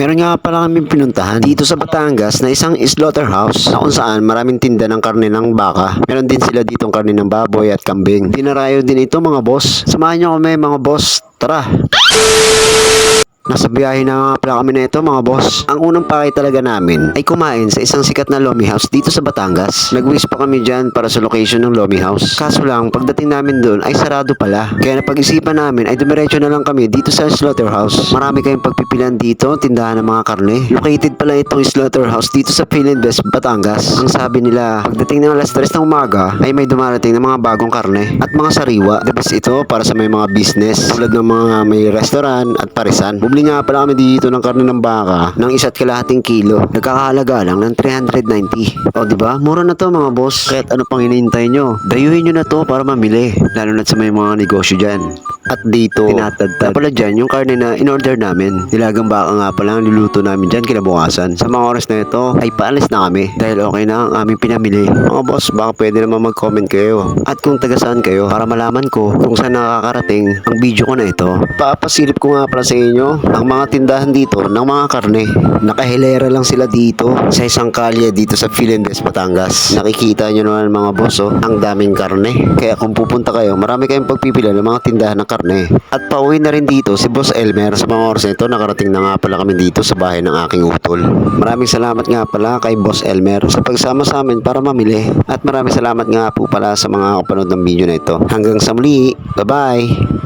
Meron nga pala kami pinuntahan dito sa Batangas na isang slaughterhouse na kung saan maraming tinda ng karne ng baka. Meron din sila ditong karne ng baboy at kambing. Dinarayo din ito mga boss. Samahan nyo kami mga boss. Tara! Nasa biyahe na nga pala kami na ito mga boss. Ang unang pakay talaga namin ay kumain sa isang sikat na Lomi House dito sa Batangas. Nag-wish pa kami dyan para sa location ng Lomi House. Kaso lang, pagdating namin doon ay sarado pala. Kaya napag-isipan namin ay dumiretso na lang kami dito sa slaughterhouse. Marami kayong pagpipilan dito, tindahan ng mga karne. Located pala itong slaughterhouse dito sa Philinvest, Batangas. Ang sabi nila, pagdating ng alas 3 ng umaga ay may dumarating ng mga bagong karne at mga sariwa. The best ito para sa may mga business tulad ng mga may restaurant at parisan. Bumili nga pala kami dito ng karne ng baka ng isa't kalahating kilo. Nagkakahalaga lang ng 390. O di ba? Mura na to mga boss. Kahit ano pang hinihintay nyo. Dayuhin nyo na to para mamili. Lalo na sa may mga negosyo dyan. At dito, tinatadtad pala dyan yung karne na in-order namin. Nilagang baka nga pala ang niluto namin dyan kinabukasan. Sa mga oras na ito, ay paalis na kami dahil okay na ang aming pinamili. Mga boss, baka pwede naman mag-comment kayo. At kung taga saan kayo para malaman ko kung saan nakakarating ang video ko na ito. Papasilip ko nga pala sa inyo ang mga tindahan dito ng mga karne. Nakahilera lang sila dito sa isang kalye dito sa Philindes, Batangas. Nakikita nyo naman mga boss, oh, ang daming karne. Kaya kung pupunta kayo, marami kayong pagpipila ng mga tindahan ng karne. At pauwi na rin dito si Boss Elmer sa mga oras na ito. Nakarating na nga pala kami dito sa bahay ng aking utol. Maraming salamat nga pala kay Boss Elmer sa pagsama sa amin para mamili. At maraming salamat nga po pala sa mga kapanood ng video na ito. Hanggang sa muli. Bye-bye!